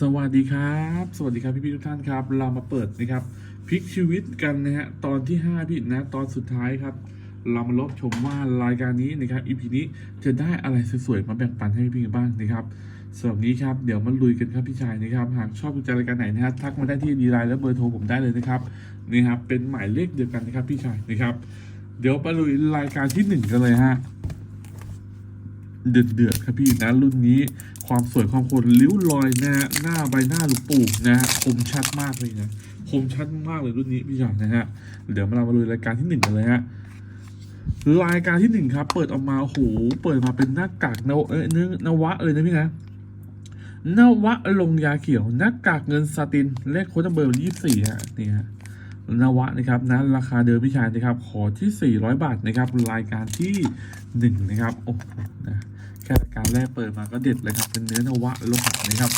สวัสดีครับ สวัสดีครับพี่พี่ๆทุกท่านครับ เรามาเปิดนะครับพลิกชีวิตกันนะฮะตอนที่ 5 พี่นะ ตอนสุดท้ายครับ เรามาลบชมว่ารายการนี้นะครับอีพีนี้จะได้อะไรสวยๆมาแบ่งปันให้พี่ๆบ้างนะครับสำหรับนี้ครับเดี๋ยวมาลุยกันครับพี่ชายนะครับหากชอบดูรายการไหนนะฮะทักมาได้ที่ดีไลน์และเบอร์โทรผมได้เลยนะครับนี่ครับเป็นหมายเลขเดียวกันนะครับพี่ชายนะครับ เดี๋ยวไปลุยรายการที่หนึ่งกันเลยฮะ เดือดเดือดๆครับพี่นะรุ่นนี้ความสวยความคมริ้วรอยน้าหน้าใบหน้าหลวงปู่นะฮะคมชัดมากเลยนะคมชัดมากเลยรุ่นนี้พี่ชายนะฮะเดี๋ยวมาเรามาลุยรายการที่หนึ่งกันเลยฮะรายการที่หนึ่งครับ เปิดออกมาโอ้โหเปิดมาเป็นหน้ากากนวเอ้ยเนื้อนวะเลยนะพี่นะนวะลงยาเขียวหน้ากากเงินซาตินเลขโค้ดเบอร์ยี่สี่ฮะนี่ฮะนวะนะครับนะราคาเดิมพี่ชายนะครับ ขอที่ 400 บาทนะครับ รายการที่ 1 นะครับ โอ้นะ ค่รายการแรกเปิดมาก็เด็ดเลยครับ เป็นเนื้อนวะโลหะนะครับ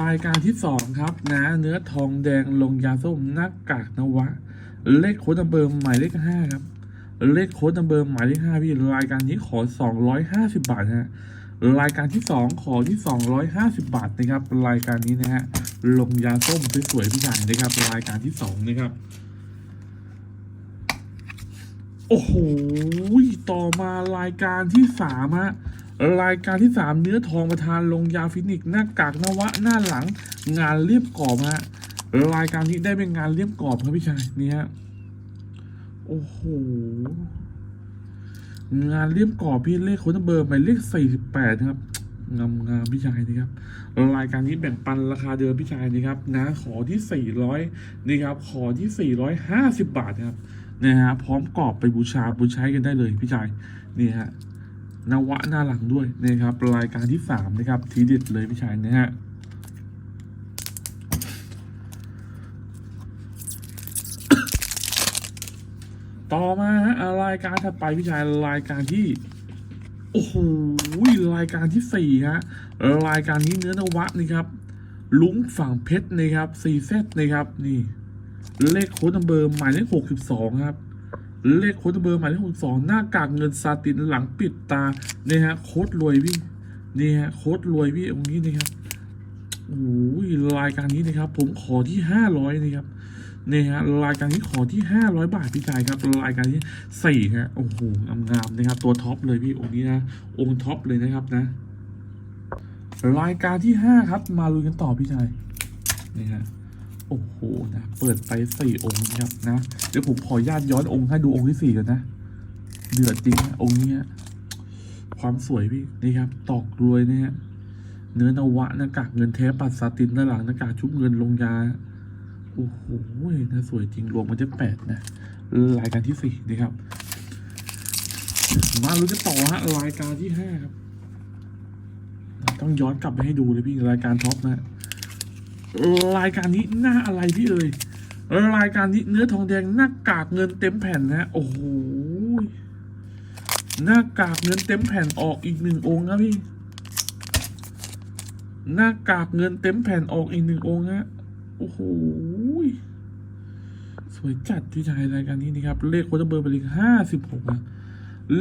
รายการที่2ครับนะเนื้อทองแดงลงยาส้มหน้ากากนวะ เลขโค้ดนัมเบอร์หมายเลข5ครับ เลขโค้ดนัมเบอร์หมายเลข5พี่รายการนี้ขอ250บาทฮะ รายการที่สองขอที่สองร้อยห้าสิบาทนะครับ รายการนี้นะฮะลงยาส้มสวยๆพี่ชายนะครับ รายการที่สองนะครับ โอ้โหต่อมารายการที่สามฮะรายการที่สามเนื้อทองประทานลงยาฟินิกหน้ากากนวะหน้าหลัง งานเรียบกรอบฮะรายการนี้ได้เป็นงานเรียบกรอบครับพี่ชายนี่ฮะโอ้โห งานเลี่ยมกรอบพี่เลขโค้ดเบอร์หมายเลขสี่สิบแปดครับงามงามพี่ชายนะครับรายการนี้แบ่งปันราคาเดิมพี่ชายนะครับนะขอที่สี่ร้อยนี่ครับขอที่สี่ร้อยห้าสิบบาทครับนะฮะพร้อมกรอบไปบูชาบูชากันได้เลยพี่ชายนี่ฮะนวะหน้าหลังด้วยนะครับรายการที่สามนะครับทีเด็ดเลยพี่ชายนะฮะ ต่อมาฮะรายการถัดไปพี่ชายรายการที่โอ้โหรายการที่สี่ฮะรายการนี้เนื้อนวะนี่ครับลุงฝั่งเพชรนะครับซีเซตนะครับนี่ เลขโค้ดเบอร์หมายเลขหกสิบสองครับ เลขโค้ดเบอร์หมายเลขหกสองหน้ากากเงินซาตินหลังปิดตาเนี่ยฮะโค้ดรวยพี่นี่ฮะโค้ดรวยพี่ตรงนี้นะครับโอ้ยรายการนี้นะครับ ผมขอที่ห้าร้อยนะครับ นี่ฮะรายการนี้ขอที่ 500 บาทพี่ชายครับรายการที่สี่ฮะโอ้โหงามๆนะครับ ตัวท็อปเลยพี่องค์นี้นะองค์ท็อปเลยนะครับนะ รายการที่ห้าครับ มาลุยกันต่อพี่ชายนี่ฮะโอ้โหนะเปิดไปสี่องค์นะครับนะเดี๋ยวผมขอญาตย้อนองค์ให้ดูองค์ที่สี่กันนะเดือดจริงนะองค์นี้ความสวยพี่นี่ครับ ตอกรวยนะฮะเนื้อนวะหน้ากากเงินแท้ปัดซาตินด้านหลังหน้ากากชุบเงินลงยา โอ้โหน่าสวยจริงรวมมันจะแปดนะรายการที่สี่นะครับ มาลุ้นกันต่อฮะรายการที่ห้าครับ ต้องย้อนกลับไปให้ดูเลยพี่รายการท็อปนะรายการนี้หน้าอะไรพี่เอ่ยรายการนี้เนื้อทองแดงหน้ากากเงินเต็มแผ่นนะโอ้โหหน้ากากเงินเต็มแผ่นออกอีกหนึ่งองค์นะพี่หน้ากากเงินเต็มแผ่นออกอีกหนึ่งองค์ฮะ โอ้โหสวยจัดพี่ชายรายการนี้นะครับ เลขโค้ดเบอร์หมายเลขห้าสิบหกนะ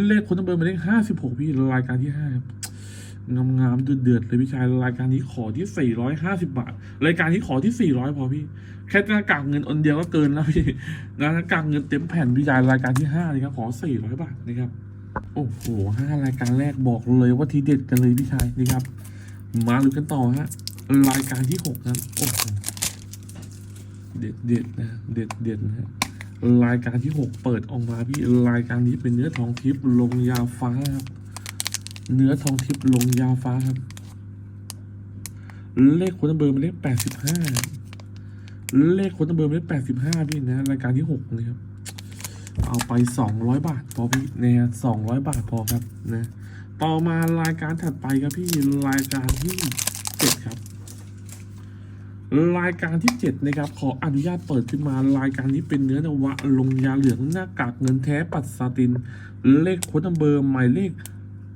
เลขโค้ดเบอร์หมายเลขห้าสิบหกพี่รายการที่ห้าครับงามงามๆเดือดเดือดๆเลยพี่ชายรายการนี้ขอที่สี่ร้อยห้าสิบาท รายการนี้ขอที่สี่ร้อยพอพี่ แค่หน้ากากเงินอนเดียวก็เกินแล้วพี่นะหน้ากากเงินเต็มแผ่นพี่ชายรายการที่ห้าเลยครับขอสี่ร้อยบาทนะครับ โอ้โหห้ารายการแรกบอกเลยว่าทีเด็ดกันเลยพี่ชายนี่ครับ มาดูกันต่อฮะรายการที่หกนั้นโอ้โห เด็ดเด็ดนะเด็ดเด็ดนะฮะรายการที่หกเปิดออกมาพี่รายการนี้เป็นเนื้อทองทิพย์ลงยาฟ้าครับ เนื้อทองทิพย์ลงยาฟ้าครับ เลขคนเบอร์มายเลขแปดสิบห้าเลขคนเบอร์มายเลขแปดสิบห้าพี่นะรายการที่หกนะครับ เอาไปสองร้อยบาทพอพี่นี่ยสองร้อยบาทพอครับนะ ต่อมารายการถัดไปครับพี่รายการที่เจ็ดครับ รายการที่ 7 นะครับ ขออนุญาตเปิดขึ้นมารายการนี้เป็นเนื้อนวะ ลงยาเหลืองหน้ากากเงินแท้ปัดซาติน เลขโค้ดนัมเบอร์หมายเลข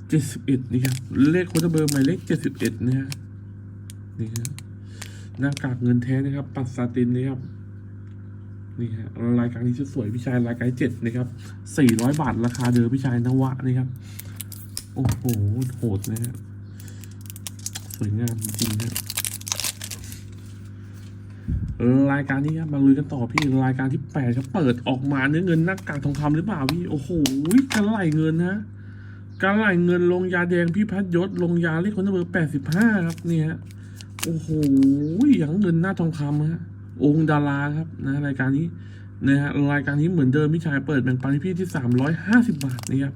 71นี่ครับ เลขโค้ดนัมเบอร์หมายเลข 71 นะฮะนี่ฮะหน้ากากเงินแท้นะครับ ปัดซาตินนะครับนี่ฮะรายการนี้สวยพี่ชายรายการเจ็ดนะครับสี่ร้อยบาทราคาเดิมพี่ชายนวะนะครับโอ้โหโหดนะฮะสวยงามจริงๆนะ รายการนี้ครับมาลุยกันต่อพี่รายการที่แปดครับเปิดออกมาเนื้อเงินน้ากากทองคำหรือเปล่าพี่โอ้โหกระไหลเงินนะกระไหลเงินลงยาแดงพี่พัดยศลงยาเลขคนเบอร์แปดสิบห้าครับเนี่ยโอ้โหอย่างเงินหน้าทองคำฮะองค์ดาราครับนะรายการนี้นะฮะรายการนี้เหมือนเดิมพี่ชายเปิดแบ่งปันให้พี่ที่สามร้อยห้าสิบบาทนะครับ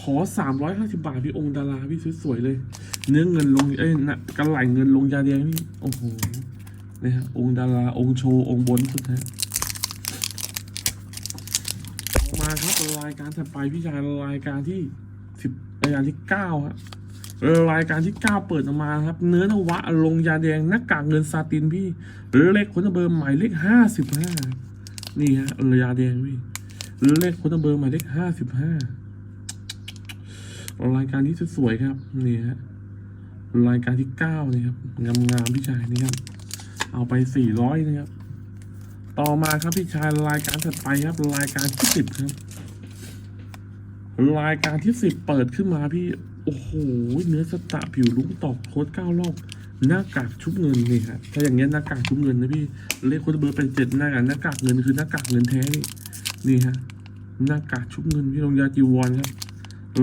ขอสามร้อยห้าสิบาทพี่องค์ดาราพี่สวยๆเลย เนื้อเงินลงเอ้ยนะกระไหลเงินลงยาแดงพี่โอ้โห นะฮะองค์ดาราองค์โชว์องค์บนสุดฮะต่อมาครับรายการถัดไปพี่ชายรายการที่สิบรายการที่เก้าฮะรายการที่เก้าเปิดออกมาครับ เนื้อนวะลงยาแดงหน้ากากเงินซาตินพี่เลขคนเบอร์หมายเลขห้าสิบห้านี่ฮะยาแดงพี่เลขคนเบอร์หมายเลขห้าสิบห้ารายการที่สวยครับนี่ฮะรายการที่เก้านี่ครับงามๆพี่ชายนี่ครับ เอาไปสี่ร้อยนะครับ ต่อมาครับพี่ชายรายการถัดไปครับรายการที่สิบครับ รายการที่สิบเปิดขึ้นมาพี่ โอ้โห เนื้อสตะผิวลุ้งตอกโค้ดเก้ารอบหน้ากากชุบเงินนี่ครับถ้าอย่างเงี้ยหน้ากากชุบเงินนะพี่เลขโค้ดเบอร์เป็นเจ็ดหน้ากากหน้ากากเงินคือหน้ากากเงินแท้นี่นี่ฮะหน้ากากชุบเงินพี่ลงยาจีวรครับ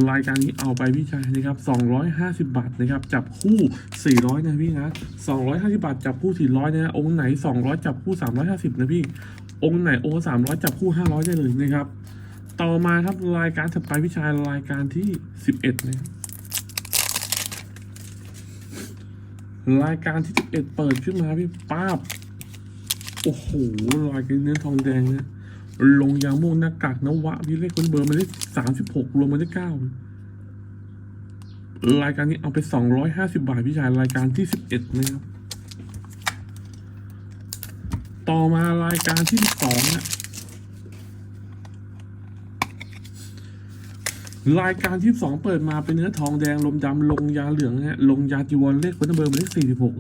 รายการนี้เอาไปพี่ชายนะครับ 250 บาทนะครับ จับคู่ 400 นะพี่นะ 250 บาท จับคู่ 400 นะ องค์ไหน 200 จับคู่ 350 นะพี่ องค์ไหนโอ้300 จับคู่ 500 ได้เลยนะครับ ต่อมาครับรายการถัดไปพี่ชายรายการที่ 11 นะครับรายการที่11เปิดขึ้นมาพี่ป้าบ โอ้โหรายการเนื้อทองแดงนะ ลงยางม่วงหน้ากากนวะพี่เลขคนเบอร์มาได้สามสิบหกรวมมาได้เก้ารายการนี้เอาไปสองร้อยห้าสิบาทพี่ชายรายการที่สิบเอ็ดนะครับต่อมารายการที่สองนะรายการที่สองเปิดมาเป็นเนื้อทองแดงลมดำลงยาเหลืองฮะลงยาจีวรเลขคนเบอร์มาได้สี่สิบหก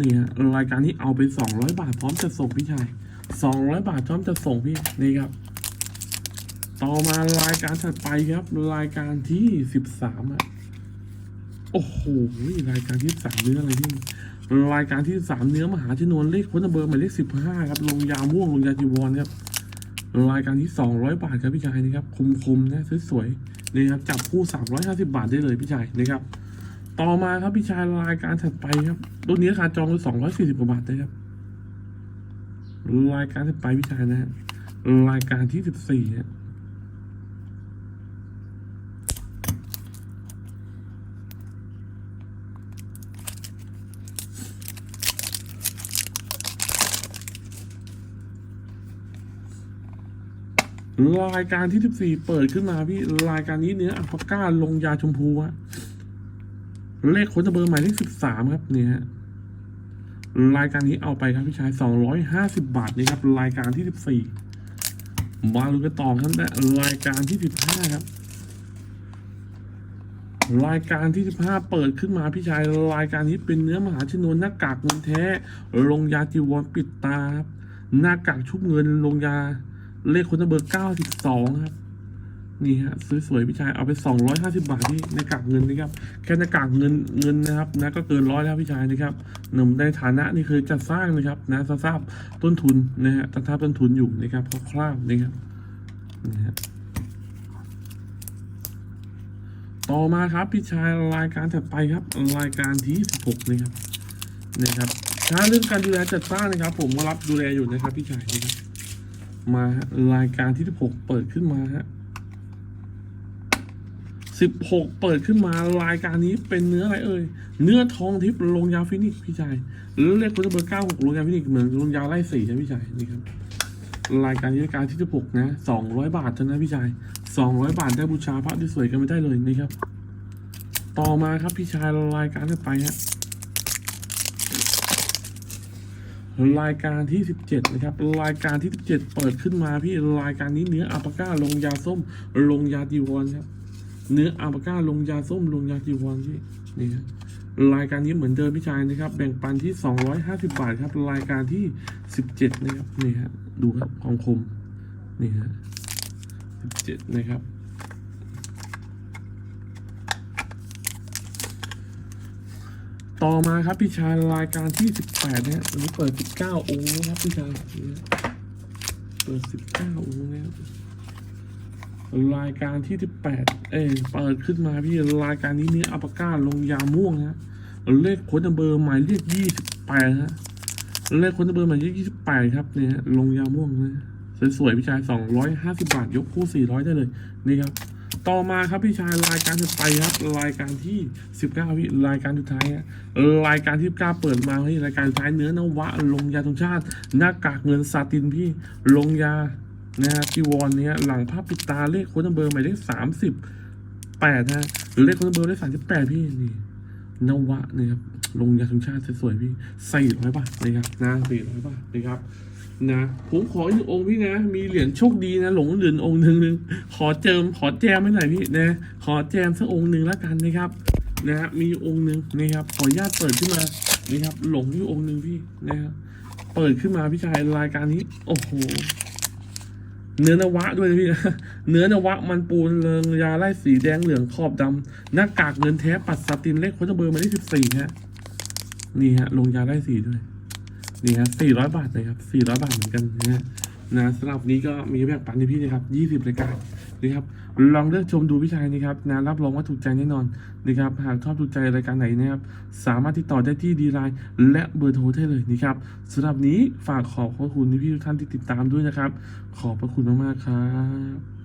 นี่ฮะรายการนี้เอาไปสองร้อยบาทพร้อมจะส่งพี่ชาย สองร้อยบาทพร้อมจะส่งพี่นี่ครับ ต่อมารายการถัดไปครับ รายการที่สิบสามอะโอ้โหรายการที่สามเนื้ออะไรพี่รายการที่สามเนื้อมหาชนวนเลขคนเบอร์หมายเลขสิบห้าครับ ลงยาม่วงลงยาจีวรครับรายการที่สองร้อยบาทครับพี่ชายนี่ครับคมๆนะสวยๆนี่ครับจับคู่สามร้อยห้าสิบาทได้เลยพี่ชายนะครับ ต่อมาครับพี่ชายรายการถัดไปครับตัวนี้ราคาจองคือสองร้อยสี่สิบกว่าบาทนะครับ รายการที่ไปวิชายนะฮะรายการที่สิบสี่ฮะรายการที่สิบสี่เปิดขึ้นมาพี่ รายการนี้เนื้ออัลปาก้าลงยาชมพูฮะเลขคนเบอร์หมายเลขสิบสามครับเนี่ยฮะ รายการนี้เอาไปครับพี่ชาย 250 บาทนี่ครับ รายการที่ 14 มาลุกันต่อครับและรายการที่ 15 ครับ รายการที่ 15 เปิดขึ้นมาพี่ชาย รายการนี้เป็นเนื้อมหาชนวนหน้ากากเงินแท้ลงยาจีวรปิดตาครับหน้ากากชุบเงินลงยาเลขคนเบอร์ 92 ครับ นี่ฮะสวยๆพี่ชายเอาไป 250 บาทที่หน้ากากเงินนะครับแค่หน้ากากเงินเงินนะครับนะก็เกินร้อยแล้วพี่ชายนะครับหนุ่มในฐานะนี่คือจะสร้างนะครับนะทราบต้นทุนนะฮะทราบต้นทุนอยู่นะครับคร่าวๆนะครับนะฮะต่อมาครับพี่ชายรายการถัดไปครับ รายการที่ 16 นะครับนะครับถ้าเรื่องการดูแลจัดสร้างนะครับ ผมก็รับดูแลอยู่นะครับพี่ชายนะครับมารายการที่ 16 เปิดขึ้นมาฮะ สิบหกเปิดขึ้นมารายการนี้เป็นเนื้ออะไรเอ่ย เนื้อทองทิพย์ลงยาฟินิกพี่ชายหรือเรียกคุณเบอร์เก้าหกลงยาฟินิกเหมือนลงยาไล่สี่ใช่พี่ชายนี่ครับรายการนี้รายการที่สิบหกนะสองร้อยบาทเท่านั้นพี่ชายสองร้อยบาทได้บูชาพระที่สวยกันไม่ได้เลยนี่ครับ ต่อมาครับพี่ชายรายการต่อไปฮะรายการที่สิบเจ็ดนะครับ รายการที่สิบเจ็ดเปิดขึ้นมาพี่รายการนี้เนื้ออัปก้าลงยาส้ม ลงยาจีวรครับ เนื้ออัลปาก้าลงยาส้มลงยาจีวรพี่นี่ครับรายการนี้เหมือนเดิมพี่ชายนะครับ แบ่งปันที่ 250 บาทครับ รายการที่ 17 นะครับนี่ฮะดูครับความคมนี่ฮะสิบเจ็ดนะครับ ต่อมาครับพี่ชายรายการที่สิบแปดเนี่ยวันนี้เปิดสิบเก้าองค์นะครับพี่ชายเนี่ยเปิดสิบเก้าองค์นะครับ รายการที่สิบแปดเอ้ยเปิดขึ้นมาพี่รายการนี้เนี่ยอัปก้าลงยาม่วงนะเลขค้นเบอร์หมายเลขยี่สิบแปดฮะเลขค้นเบอร์หมายเลขยี่สิบแปดครับเนี่ยลงยาม่วงนะสวยๆพี่ชายสองร้อยห้าสิบบาท ยกคู่สี่ร้อยได้เลยนี่ครับต่อมาครับพี่ชายรายการถัดไปครับรายการที่สิบเก้าพี่รายการสุดท้ายฮะรายการที่เก้าเปิดมาพี่รายการสุดท้ายเนื้อนวะลงยาธงชาติ หน้ากากเงินซาตินพี่ลงยา นะฮะจีวรเนี้ยหลังภาพปิดตาเลขโค้ดนัมเบอร์หมายเลขสามสิบแปดฮะหรือเลขโค้ดนัมเบอร์เลขสามสิบแปดพี่นี่นวะนะครับลงยาธงชาติสวยๆพี่สี่ร้อยบาทนะครับนะสี่ร้อยบาทนะครับนะผมขออีกองค์พี่นะ มีเหรียญโชคดีนะหลงเหรียญองค์หนึ่งหนึ่งขอเจิมขอแจมให้หน่อยพี่นะขอแจมสักองค์หนึ่งแล้วกันนะครับนะฮะมีองค์หนึ่งนะครับขออนุญาตเปิดขึ้นมานะครับ หลงอยู่องค์หนึ่งพี่นะครับเปิดขึ้นมาพี่ชายรายการนี้ โอ้โห เนื้อนวะด้วยนะพี่นะเนื้อนวะมันปูนเริงยาไล่สีแดงเหลืองขอบดำหน้ากากเงินแท้ปัดสตินเลขโค้ดเบอร์มาได้สิบสี่ฮะนี่ฮะลงยาไล่สีด้วย นี่ฮะสี่ร้อยบาทนะครับสี่ร้อยบาทเหมือนกันนะฮะ นะสำหรับนี้ก็มีแบ่งปันที่พี่นะครับยี่สิบรายการนะครับลองเลือกชมดูพี่ชายนะครับนะรับรองว่าถูกใจแน่นอนนะครับหากชอบถูกใจรายการไหนนะครับสามารถติดต่อได้ที่ดีไลน์และเบอร์โทรได้เลยนะครับสำหรับนี้ฝากขอบพระคุณที่พี่ทุกท่านที่ติดตามด้วยนะครับ ขอบพระคุณมากๆครับ